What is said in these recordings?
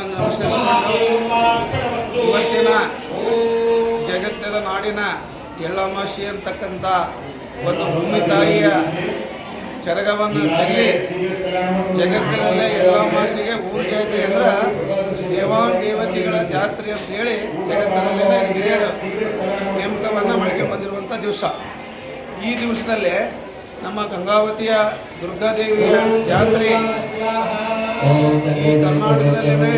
ಕಾರ್ಯಕ್ರಮವನ್ನು ಅನುಸರಿಸಿಕೊಂಡು ಇವತ್ತಿನ ಜಗತ್ತದ ನಾಡಿನ ಎಳ್ಳಮಾಶಿ ಅಂತಕ್ಕಂಥ ಒಂದು ಭೂಮಿ ತಾಯಿಯ ಚರಗವನ್ನು ಚೆಲ್ಲಿ ಜಗತ್ತಿನಲ್ಲೇ ಎಳ್ಳಮಾಸಿಗೆ ಊರು ಜಾತ್ರೆ ಅಂದ್ರೆ ದೇವಾನ್ ದೇವತೆಗಳ ಜಾತ್ರೆ ಅಂತ ಹೇಳಿ ಜಗತ್ತಿನಲ್ಲೇ ಹಿರಿಯರು ನೇಮಕವನ್ನು ಮಾಡ್ಕೊಂಡು ಬಂದಿರುವಂಥ ದಿವಸ. ಈ ದಿವಸದಲ್ಲೇ ನಮ್ಮ ಗಂಗಾವತಿಯ ದುರ್ಗಾದೇವಿಯ ಜಾತ್ರೆ ಈ ಕರ್ನಾಟಕದಲ್ಲೇ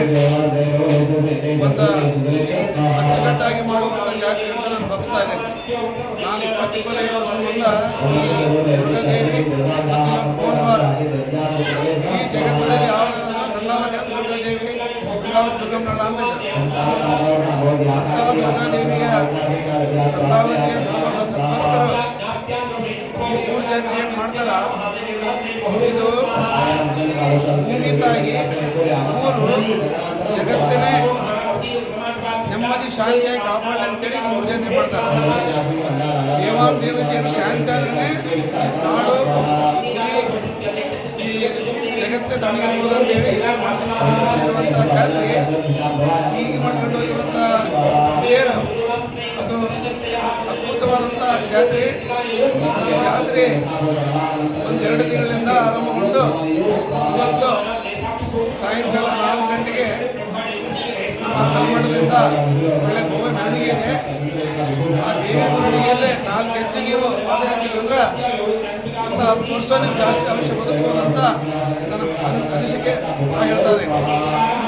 ಒಂದು ಅಚ್ಚುಕಟ್ಟಾಗಿ ಮಾಡುವಂಥ ಜಾತ್ರೆ ಅಂತ ನಾನು ಭಾವಿಸ್ತಾ ಇದ್ದೇನೆ ನಾನು ಇಪ್ಪತ್ತಿಪ್ಪತ್ತೈದು ವರ್ಷದಿಂದ ದುರ್ಗಾದೇವಿ ಕೋಲ್ವಾರ ಈ ಜಗತ್ತಿನಲ್ಲಿ ಯಾವ ಗಂಗಾವತಿ ದುರ್ಗಾದೇವಿ ಗಂಗಾವತಿ ದುರ್ಗಮ್ಮಳ ಅಂತ. ಅಂತಹ ದುರ್ಗಾದೇವಿಯ ಗಂಗಾವತಿಯ ಭೂಮಿ ಮೂರು ಜಗತ್ತಿನೇ ನೆಮ್ಮದಿ, ಶಾಂತಿಯಾಗಿ ಕಾಪಾಡಲಿ ಅಂತೇಳಿ ಮೂರ್ಜನೆ ಜಾತ್ರೆ ಮಾಡ್ತಾರೆ. ದೇವಾನ್ ದೇವತೆಯನ್ನು ಶಾಂತಿ ಆದ್ರೆ ನಾಡು ಈ ಜಗತ್ತೇ ತಣಿಗಾಗ್ಬೋದು ಅಂತೇಳಿ ಮಾಡಿರುವಂಥ ಜಾತ್ರೆ ಈಗ ಮಾಡ್ಕೊಂಡು ಹೋಗಿರುವಂಥ ಬೇರು ಅದು ಅದ್ಭುತವಾದಂಥ ಜಾತ್ರೆ. ಜಾತ್ರೆ ಮೆರವಣಿಗೆ ಇದೆ. ಆ ದೇವಿ ಮೆರವಣಿಗೆಯಲ್ಲೇ ನಾಲ್ಕು ಹೆಚ್ಚಿಗೆಯು ಪಾದಯಾತ್ರೆ ಅಂದ್ರೆ ಹತ್ತು ವರ್ಷ ನೀವು ಜಾಸ್ತಿ ಅಂಶ ಬದುಕಬಹುದಂತ ನನ್ನ ಅನಿ- ಅನಿಸಿಕೆ ನಾ ಹೇಳ್ತಾ ಇದ್ದೀನಿ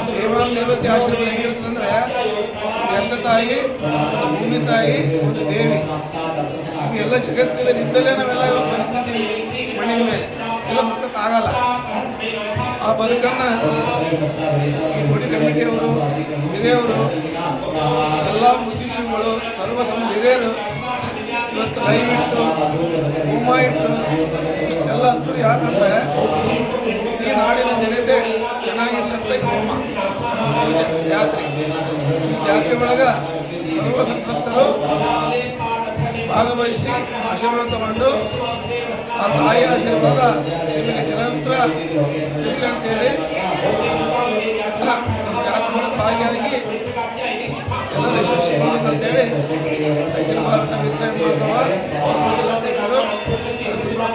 ದೇವಾನ್ ಆಶೀರ್ವಾದ ಹೆಂಗಿರ್ತದೆ ಅಂದ್ರೆ ಎಂತ ತಾಯಿ, ಒಂದು ಭೂಮಿ ತಾಯಿ, ಒಂದು ದೇವಿ. ಎಲ್ಲ ಜಗತ್ತಿನಲ್ಲಿ ಇದ್ದಲ್ಲೇ ನಾವೆಲ್ಲ ಇವತ್ತು ಮಣ್ಣಿನ ಮೇಲೆ. ಎಲ್ಲ ಬದುಕಕ್ಕಾಗಲ್ಲ ಆ ಬದುಕನ್ನು ಈ ಗುಡಿ ಹಿರಿಯವರು, ಎಲ್ಲ ಮುಸ್ಲಿಮ್ಗಳು ಸರ್ವ ಸಮ ಹಿರಿಯರು ಇವತ್ತು ಲೈವ್ ಇಟ್ಟು ಹೋಮ ಇಟ್ಟು ಇಷ್ಟೆಲ್ಲ ಅಂತೂ ಯಾಕಂದ್ರೆ ಈ ನಾಡಿನ ಜನತೆ ಚೆನ್ನಾಗಿರ್ತಂತ ಹೋಮ ಜಾತ್ರೆ. ಈ ಜಾತ್ರೆ ಒಳಗ ಸರ್ವ ಸಂಪತ್ತರು ಭಾಗವಹಿಸಿ ಆಶೀರ್ವಾದ ತಗೊಂಡು ಆ ತಾಯಿ ಆಶೀರ್ವಾದ ನಿಮಗೆ ನಿರಂತರ ಇರಲಿ ಅಂತೇಳಿ ಜಾತ್ರೆ ಭಾಗಿಯಾಗಿ ಎಲ್ಲರೂ ಯಶಸ್ವಿ ಅಂತೇಳಿ ಅಖಿಲ ಭಾರತ ಮಿಕ್ಸೈ ಮಹೋತ್ಸವ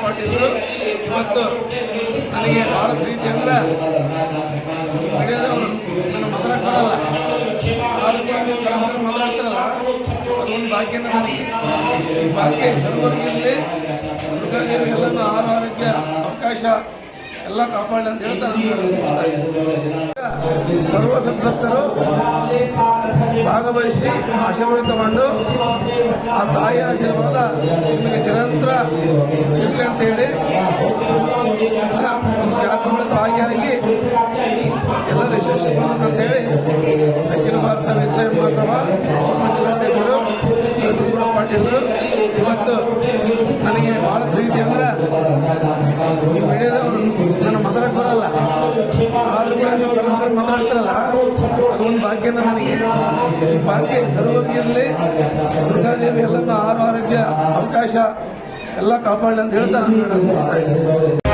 ಪಾಟೀಲರು ಇವತ್ತು ನನಗೆ ಭಾಳ ಪ್ರೀತಿ ಅಂದ್ರೆ ಅವರು ನನ್ನ ಮಾತಾಡಕ್ ಕೊಡಲ್ಲ ಆದ್ರೂ ಮಾತಾಡ್ತಾರಲ್ಲ ಅದೊಂದು ಭಾಗ್ಯನ ನನಗೆ. ಈ ಬಾಕಿ ಸರ್ವರಿಗಿರಲಿ ದುರ್ಗಾದೇವಿ ಎಲ್ಲನೂ ಆಹಾರ ಆರೋಗ್ಯ ಅವಕಾಶ ಎಲ್ಲ ಕಾಪಾಡಲಿ ಅಂತ ಹೇಳ್ತಾರೆ. ಸರ್ವ ಸಂತರು ಭಾಗವಹಿಸಿ ಆಶೀರ್ವಾದ ತಗೊಂಡು ಆ ತಾಯಿ ಆಶೀರ್ವಾದ ನಿಮಗೆ ನಿರಂತರ ಇರಲಿ ಅಂತ ಹೇಳಿ ಜಾತ್ರೆ ಭಾಗಿಯಾಗಿ ಎಲ್ಲರೂ ಯಶಸ್ವಿ ಅಂತ ಹೇಳಿ ಅಖಿಲ ಭಾರತ ವಿಶ್ವ ಮಹಾಸಭಾ ಜಿಲ್ಲಾಧ್ಯಕ್ಷರು ಪಾಟೀಲರು ಆದ್ರೂ ಮಾತಾಡ್ತಾರಲ್ಲ ದುರ್ಗಾದೇವಿ ಎಲ್ಲರನ್ನ ಆರು ಆರೋಗ್ಯ ಅವಕಾಶ ಎಲ್ಲ ಕಾಪಾಡಲಿ ಅಂತ ಹೇಳ್ತಾರೆ